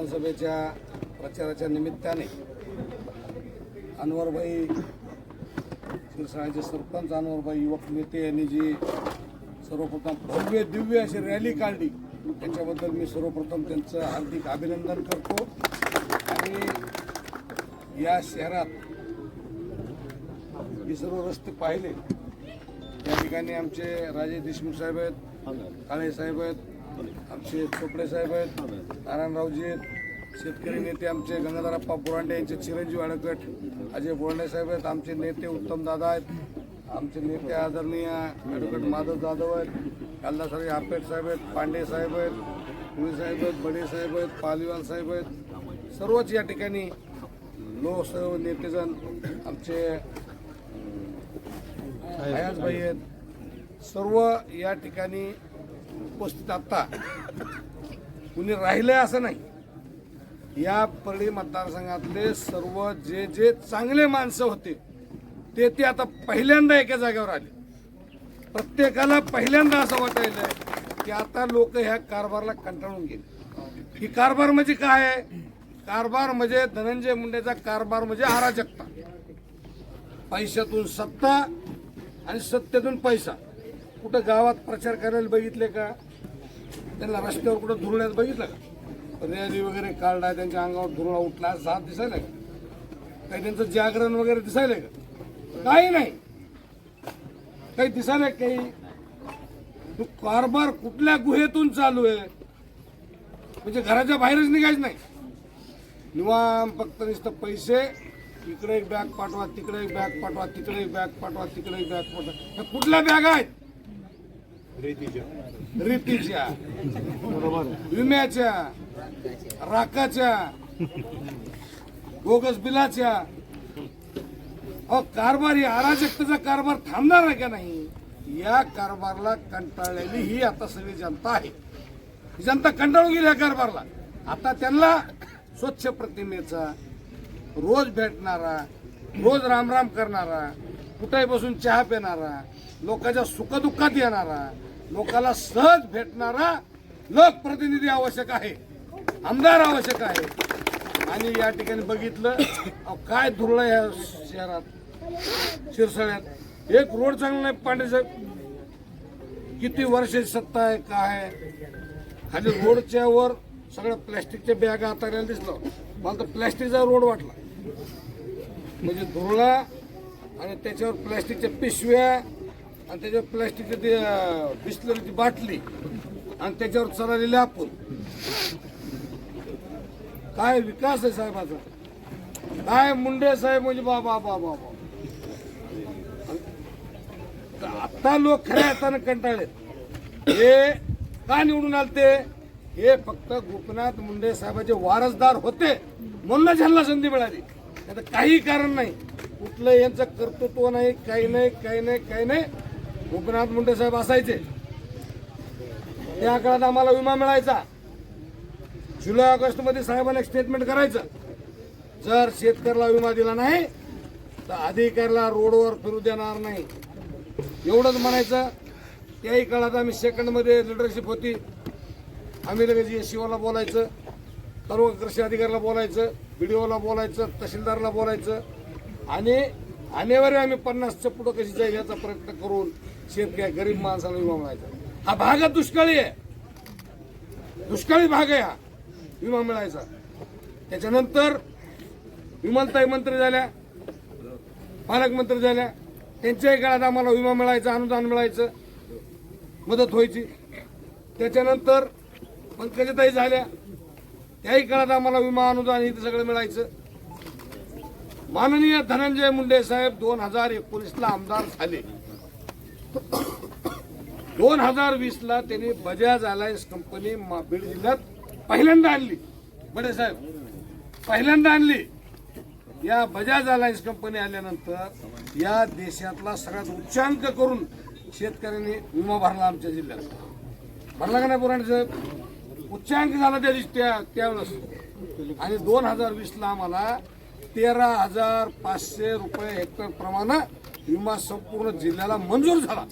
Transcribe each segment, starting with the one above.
विधानसभेच्या प्रचाराच्या निमित्ताने अनवरभाई शिरसाळ्याचे सरपंच अनवरभाई युवक नेते यांनी जी सर्वप्रथम भव्य दिव्य अशी रॅली काढली त्याच्याबद्दल मी सर्वप्रथम त्यांचं हार्दिक अभिनंदन करतो. आणि या शहरात मी सर्व रस्ते पाहिले. त्या ठिकाणी आमचे राजे देशमुख साहेब आहेत काळे साहेब आहेत आमचे चोपडे साहेब आहेत नारायणरावजी आहेत शेतकरी नेते आमचे गंगाधरप्पा बोरांडे यांचे चिरंजीव अडकट अजय बोरांडे साहेब आहेत आमचे नेते उत्तम दादा आहेत आमचे नेते आदरणीय ॲडव्होकेट माधव जाधव आहेत कालदासाहेब आपेट साहेब आहेत पांडे साहेब आहेत पुणे साहेब आहेत बडे साहेब आहेत पालिवाल साहेब आहेत सर्वच या ठिकाणी लो सर्व नेतेजण आमचे हयाजभाई आहेत. सर्व या ठिकाणी उपस्थित आता कुणी राहिले असं नाही. या परळी मतदारसंघातले सर्व जे जे चांगले माणसं होते ते ते आता पहिल्यांदा एका जागेवर आले. प्रत्येकाला पहिल्यांदा असं वाटायलंय की आता लोक ह्या कारभारला कंटाळून गेले. ही कारभार म्हणजे काय? आहे कारभार म्हणजे धनंजय मुंडेचा कारभार म्हणजे अराजकता. पैशातून सत्ता आणि सत्तेतून पैसा. कुठं गावात प्रचार करायला बघितले का? त्यांना रस्त्यावर कुठं धुरण्यात बघितलं का? रॅली वगैरे काढला त्यांच्या अंगावर धुरळा उठला साथ दिसायला का? काही त्यांचं जागरण वगैरे दिसायला का? काही नाही. काही दिसायला काही? तो कारभार कुठल्या गुहेतून चालू आहे? म्हणजे घराच्या बाहेरच निघायच नाही. निवाम फक्त नुसतं पैसे इकडे एक बॅग पाठवा तिकडे एक बॅग पाठवा तिकडे एक बॅग पाठवा तिकडे एक बॅग पाठवा. ह्या कुठल्या बॅग आहेत? रेतीच्या विम्याच्या. राखाच्या. बोगस बिलाच्या. अहो कारभार ही अराजकतेचा कारभार थांबणार आहे का नाही? या कारभारला कंटाळलेली ही आता सगळी जनता आहे. ही जनता कंटाळून गेली या कारभारला. आता त्यांना स्वच्छ प्रतिमेचा रोज भेटणारा रोज रामराम करणारा कुठेही बसून चहा पिणारा लोकांच्या सुखदुःखात येणारा लोकांना सहज भेटणारा लोकप्रतिनिधी आवश्यक आहे आमदार आवश्यक आहे. आणि या ठिकाणी बघितलं अहो, काय धुरळ या शहरात शिरसाळ्यात. एक रोड चांगला नाही पांडेसाहेब किती वर्षाची सत्ता आहे काय आहे? खाली रोडच्या वर सगळ्या प्लॅस्टिकच्या बॅगा हाताळायला दिसलं. मला तर प्लॅस्टिकचा रोड वाटला. म्हणजे धुरळा आणि त्याच्यावर प्लॅस्टिकच्या पिशव्या आणि त्याच्यावर प्लॅस्टिकच्या ती बिस्लरीची बाटली आणि त्याच्यावर चढालेले आपण. काय विकास आहे साहेबाचा? काय मुंडे साहेब म्हणजे बाबा बाबा बाबा. आता लोक खऱ्या अर्थानं कंटाळलेत. हे का निवडून आलते? हे फक्त गोपीनाथ मुंडे साहेबाचे वारसदार होते म्हणूनच ह्यांना संधी मिळाली. आता काही कारण नाही. कुठलं यांचं कर्तृत्व नाही काही नाही काही नाही काही नाही. गोपीनाथ मुंडे साहेब असायचे. त्या काळात आम्हाला विमा मिळायचा. जुलै ऑगस्टमध्ये साहेबांना एक स्टेटमेंट करायचं. जर शेतकऱ्याला विमा दिला नाही तर अधिकाऱ्याला रोडवर फिरू देणार नाही. एवढंच म्हणायचं. त्याही काळात आम्ही सेकंडमध्ये लिडरशिप होती. आम्ही लगेच एस शिवाला बोलायचं. सर्व कृषी अधिकाऱ्याला बोलायचं. बीडीओला बोलायचं. तहसीलदारला बोलायचं. आणि अनिवार्य आम्ही पन्नासच्या पुढं कशी जाईल याचा प्रयत्न करून शेतकरी गरीब माणसाला विमा मिळायचा. हा भाग दुष्काळी आहे. दुष्काळी भाग आहे हा. विमा मिळायचा. त्याच्यानंतर विमानताई मंत्री झाल्या पालकमंत्री झाल्या. त्यांच्याही काळात आम्हाला विमा मिळायचा अनुदान मिळायचं मदत व्हायची. त्याच्यानंतर पंकजताई झाल्या. त्याही काळात आम्हाला विमा अनुदान हे सगळं मिळायचं. माननीय धनंजय मुंडे साहेब दोन हजार एकोणीसला आमदार झाले. दोन हजार वीसला त्यांनी बजाज अलायन्स कंपनी बीड जिल्ह्यात पहिल्यांदा आणली. बडे साहेब पहिल्यांदा आणली. या बजाज अलायन्स कंपनी आल्यानंतर या देशातला सगळ्यात उच्चांक करून शेतकऱ्यांनी विमा भरला आमच्या जिल्ह्यात. भरला का नाही पुराणे साहेब? उच्चांक झाला त्या दिवशी त्या त्यावेळेस. आणि दोन हजार वीसला आम्हाला तेरा हजार पाचशे रुपये हेक्टर प्रमाणे विमा संपूर्ण जिल्ह्याला मंजूर झाला.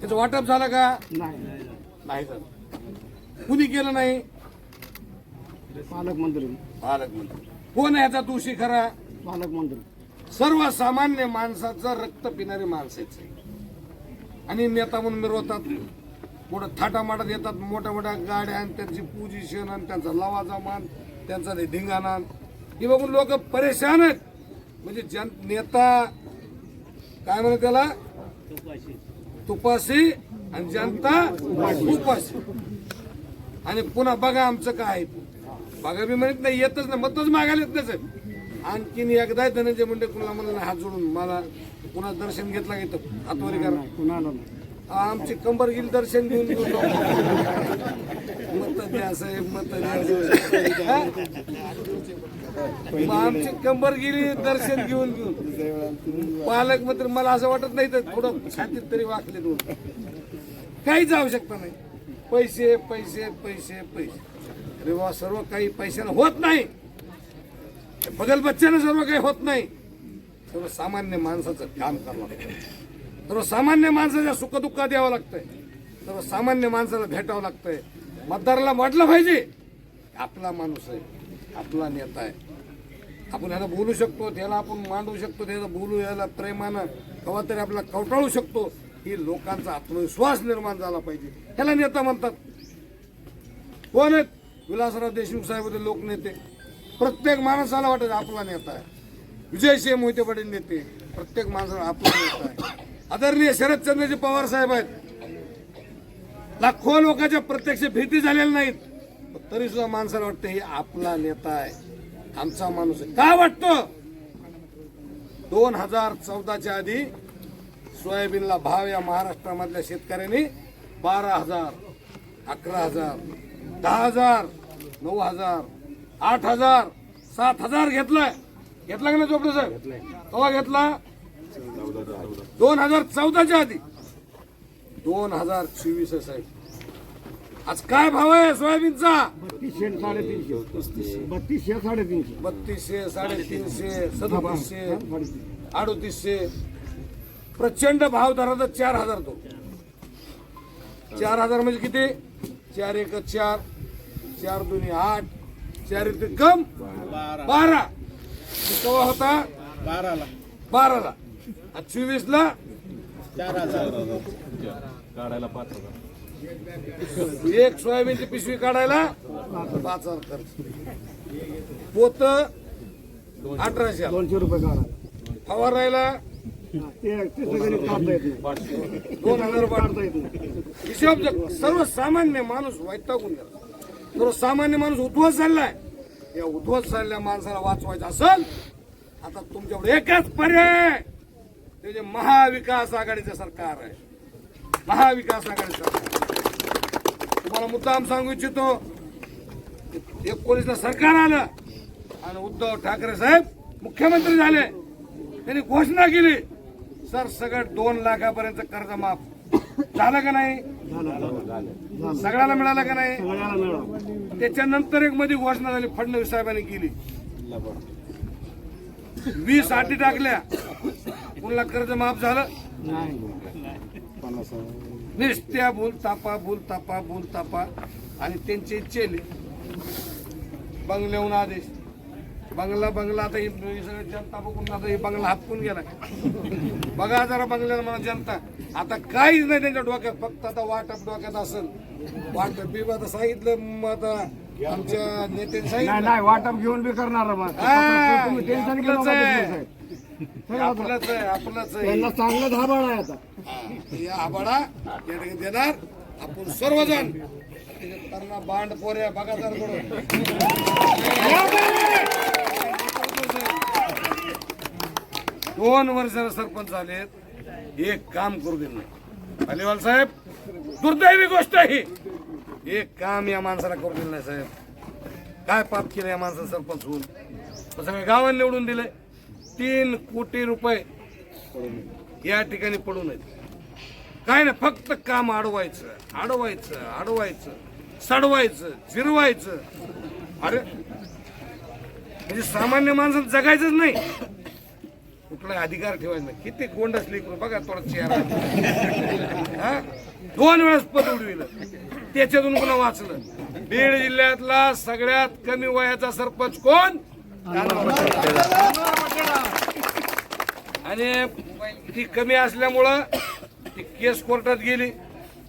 त्याचं वाटप झालं का? नाही. झालं. कुणी केलं नाही? पालकमंत्री पालकमंत्री कोण ह्याचा दोषी खरा? पालकमंत्री सर्वसामान्य माणसाचं रक्त पिणारी माणसेच आणि नेता म्हणून मिरवतात. पुढे थाटामाटात येतात मोठ्या मोठ्या गाड्या आणि त्यांची पोझिशन आणि त्यांचा लवाजा मान त्यांचा ते धिंगाणा. हे बघून लोक परेशान आहेत. म्हणजे जन नेता काय म्हणत त्याला? तुपाशी आणि जनता उपाशी. आणि पुन्हा बघा आमचं काय. आहे. बघा मी म्हणत नाही येतच नाही मतच मागायला येत नाही आणखीन एकदा धनंजय मुंडे कुणाला मला हात जोडून मला पुन्हा दर्शन घेतला घेतं हातवारी करा. पुन्हा आमची कंबर गेली दर्शन घेऊन मत द्या साहेब मत द्या. मग आमची कंबर गेली दर्शन घेऊन घेऊन. पालक मात्र मला असं वाटत नाही तर थोडं छातीत तरी वाकले दोन. काहीच आवश्यकता नाही. पैसे पैसे पैसे पैसे. अरे वा सर्व काही पैशानं होत नाही. बदल बच्च्यानं सर्व काही होत नाही. सर्व सामान्य माणसाचं काम करावं लागतं सर्व सामान्य माणसाच्या सुखदुःखा द्यावं लागतंय. सर्व सामान्य माणसाला भेटावं लागतंय. मतदाराला वाटलं पाहिजे आपला माणूस आहे. आपला नेता आहे. आपण ह्याला बोलू शकतो त्याला आपण मांडू शकतो त्याला बोलू याला प्रेमानं कवा तरी आपला कवटाळू शकतो. ही लोकांचा आत्मविश्वास निर्माण झाला पाहिजे. ह्याला नेता म्हणतात. कोण आहेत? विलासराव देशमुख साहेब होते लोकनेते. प्रत्येक माणसाला वाटत आपला नेता आहे. विजय सिंह मोहिते पाटील नेते. प्रत्येक माणसाला आपला नेता आहे. आदरणीय शरदचंद्रजी पवार साहेब आहेत. लाखो लोकांच्या प्रत्यक्ष भीती झालेल्या नाहीत. तरी सुद्धा माणसाला वाटतं हे आपला नेता आहे आमचा माणूस आहे. काय वाटतं? दोन हजार चौदाच्या आधी सोयाबीनला भाव या महाराष्ट्रामधल्या शेतकऱ्यांनी बारा हजार अकरा हजार दहा हजार नऊ हजार आठ हजार सात हजार घेतलाय. घेतला का नाही चोपडे साहेब? केव्हा घेतला? दोन हजार चौदाच्या आधी. दोन हजार चोवीस आहे साहेब. आज काय भाव आहे सोयाबीनचा? बत्तीसशे साडेतीनशे. बत्तीसशे साडेतीनशे. बत्तीसशे साडेतीनशे सदतीसशे अडोतीसशे. प्रचंड भाव धरा तर चार हजार तो. चार हजार म्हणजे किती? चार एक चार. चार दोन्ही आठ. चार एक कम बारा. केव्हा होता? बाराला. बाराला. चोवीस ला चार हजार. एक सोयाबीनची पिशवी काढायला पाच हजार खर्च. पोत अठराशे. दोनशे रुपये काढा. फवारायला येत नाही. दोन हजार येत हिशोब सर्वसामान्य माणूस वैतागून गेला. सर्वसामान्य माणूस उद्ध्वस्त झालाय. या उद्ध्वस्त झालेल्या माणसाला वाचवायचं असेल आता तुमच्याकडे एकच पर्याय. ते जे महाविकास आघाडीचं सरकार आहे. महाविकास आघाडी सरकार. तुम्हाला मुद्दाम सांगू इच्छितो एकोणीसला सरकार आलं आणि उद्धव ठाकरे साहेब मुख्यमंत्री झाले. त्यांनी घोषणा केली सर सगळं दोन लाखापर्यंत कर्ज माफ. झालं का नाही? सगळ्याला मिळालं का नाही? त्याच्यानंतर एक मध्ये घोषणा झाली फडणवीस साहेबांनी केली. वीस अटी टाकल्या. कुणाला कर्ज माफ झालं? नाही निस्त्या बोल तापा बोल तापा बोल तापा. आणि त्यांचे इच्छेले बंगल्याहून आदेश. बंगला बंगला आता ही सगळी जनता बघून आता ही बंगला हातकून गेला. बघा जरा बंगल्याला मला जनता. आता काहीच नाही त्यांच्या डोक्यात. फक्त आता वाटप डोक्यात असेल. वाटप बी आता सांगितलं मग आता आमच्या नेत्यांनी नाही सांगितलं. नाही वाटप घेऊन बी करणार मग आपलंच आहे. आपलंच आहे आपलंच आहे. त्यांना चांगलं धाबाळ आहे आता. या आबाडा या ठिकाणी देणार. आपण सर्वजण. त्यांना बांड पोऱ्या बघा दोन वर्षाला सरपंच झालेत. एक काम करू दे अलिवाल साहेब दुर्दैवी गोष्ट आहे ही. एक काम या माणसाला करू दिलं नाही साहेब. काय पाप केलं या माणसाला सरपंच होऊन? सगळ्या गावांनी निवडून दिले तीन कोटी रुपये या ठिकाणी पडू नयेत काय नाही फक्त काम अडवायचं अडवायचं अडवायचं सडवायचं जिरवायचं. अरे म्हणजे सामान्य माणसं जगायचंच नाही. कुठला अधिकार ठेवायचा नाही. किती गोंड असली बघा थोडा चेहरा. हा? दोन वेळेस पद उडविलं. त्याच्यातून पुन्हा वाचलं. बीड जिल्ह्यातला सगळ्यात कमी वयाचा सरपंच कोण? आणि ती कमी असल्यामुळं ती केस कोर्टात गेली.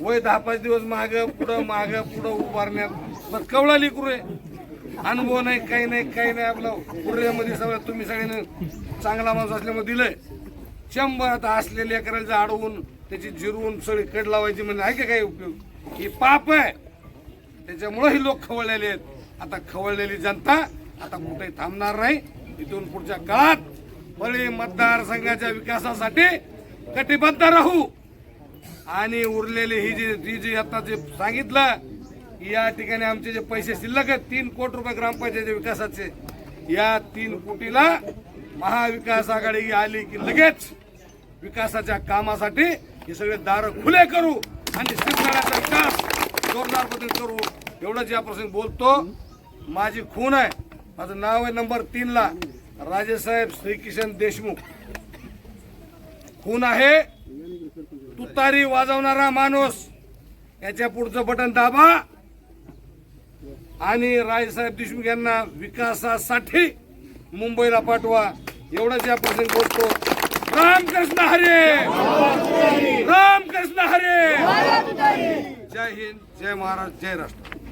वय दहा पाच दिवस माग पुढं माग पुढं उभारण्यात. बस कवळा लिकरू अनुभव नाही काही नाही काही नाही. आपलं कुर्यामध्ये सगळं तुम्ही सगळ्यांनी चांगला माणूस असल्यामुळे दिलंय. शंभर आता असलेल्या करायचं अडवून त्याची जिरवून सगळी कड लावायची म्हणजे आहे का काही उपयोग? ही पाप आहे. त्याच्यामुळं ही लोक खवळलेले आहेत. आता खवळलेली जनता आता कुठेही थांबणार नाही. इथून पुढच्या काळात फळे मतदारसंघाच्या विकासासाठी कटिबद्ध राहू. आणि उरलेले ही जी ही जी आता जे सांगितलं की या ठिकाणी आमचे जे पैसे शिल्लक आहेत तीन कोटी रुपये ग्रामपंचायतीच्या विकासाचे. या तीन कोटीला महाविकास आघाडी आली की लगेच विकासाच्या कामासाठी हे सगळे दार खुले करू आणि शेतकऱ्याचा विकास जोरदार पद्धतीने करू. एवढंच या प्रसंगी बोलतो. माझी खून आहे. माझं नाव आहे नंबर तीनला. राजेसाहेब श्रीकिशन देशमुख. कोण आहे? तुतारी वाजवणारा माणूस. याच्या पुढचं बटन दाबा. आणि राजेसाहेब देशमुख यांना विकासासाठी मुंबईला पाठवा. एवढंच या प्रसंग बोलतो. रामकृष्ण हरे! रामकृष्ण हरे! जय हिंद जय महाराज जय राष्ट्र